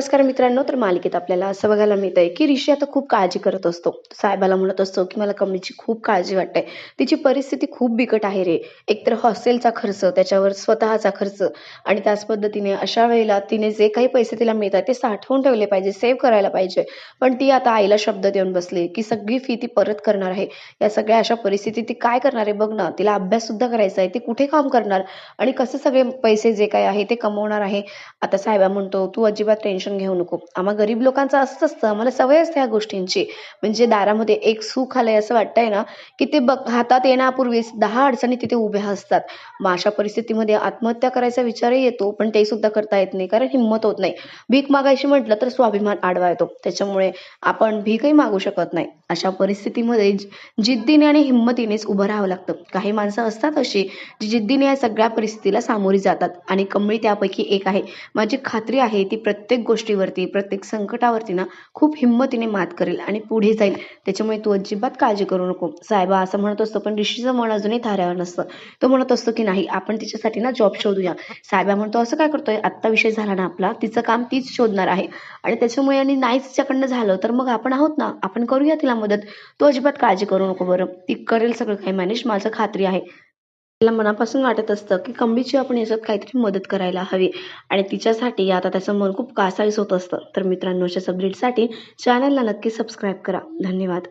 नमस्कार मित्रांनो तर मालिकेत आपल्याला असं बघायला मिळतंय की ऋषी आता खूप काळजी करत असतो. साहेबाला म्हणत असतो की मला कमलीची खूप काळजी वाटते. तिची परिस्थिती खूप बिकट आहे रे. एकतर हॉस्टेलचा खर्च त्याच्यावर स्वतःचा खर्च आणि त्याच पद्धतीने अशा वेळेला तिने जे काही पैसे तिला मिळतात ते साठवून ठेवले पाहिजे सेव्ह करायला पाहिजे. पण ती आता आईला शब्द देऊन बसली की सगळी फी ती परत करणार आहे. या सगळ्या अशा परिस्थितीत ती काय करणार आहे बघ ना. तिला अभ्यास सुद्धा करायचा आहे. ती कुठे काम करणार? आणि कसं सगळे पैसे जे काय आहे ते कमवणार आहे? आता साहेबा म्हणतो तू अजिबात टेन्शन घेऊ नको. आम्हा गरीब लोकांचं असंच असतं. आम्हाला सवय असते ह्या गोष्टींची. म्हणजे दारामध्ये एक सुख आलंय असं वाटतंय ना की ते बघ हातात येण्यापूर्वीच दहा अडचणी तिथे उभ्या असतात. मग अशा परिस्थितीमध्ये आत्महत्या करायचा विचारही येतो पण ते सुद्धा करता येत नाही कारण हिंमत होत नाही. भीक मागायची म्हटलं तर स्वाभिमान आडवा येतो. त्याच्यामुळे आपण भीकही मागू शकत नाही. अशा परिस्थितीमध्ये जिद्दीने आणि हिंमतीनेच उभं राहावं लागतं. काही माणसं असतात अशी जी जिद्दीने या सगळ्या परिस्थितीला सामोरी जातात आणि कमळी त्यापैकी एक आहे. माझी खात्री आहे ती प्रत्येक गोष्टीवरती प्रत्येक संकटावरती ना खूप हिंमतीने मात करेल आणि पुढे जाईल. त्याच्यामुळे तू अजिबात काळजी करू नको. साहेबा असं म्हणत असतो पण ऋषीचं मन अजूनही थाऱ्यावर नसतं. तो म्हणत असतो की नाही आपण तिच्यासाठी ना जॉब शोधूया. साहेबा म्हणतो असं काय करतोय? आत्ता विषय झाला ना आपला. तिचं काम तीच शोधणार आहे. आणि त्याच्यामुळे आणि नाहीच तिच्याकडनं झालं तर मग आपण आहोत ना? आपण करूया तिला मदत. तू अजिबात काळजी करू नको बरं. ती करेल सगळं काही मॅनेज. माझं खात्री आहे. तिला मनापासून वाटत असतं की कंबीची आपण याच्यात काहीतरी मदत करायला हवी. आणि तिच्यासाठी आता त्याचं मन खूप कासावीस होत असतं. तर मित्रांनो अशा अपडेटसाठी चॅनलला नक्की सबस्क्राईब करा. धन्यवाद.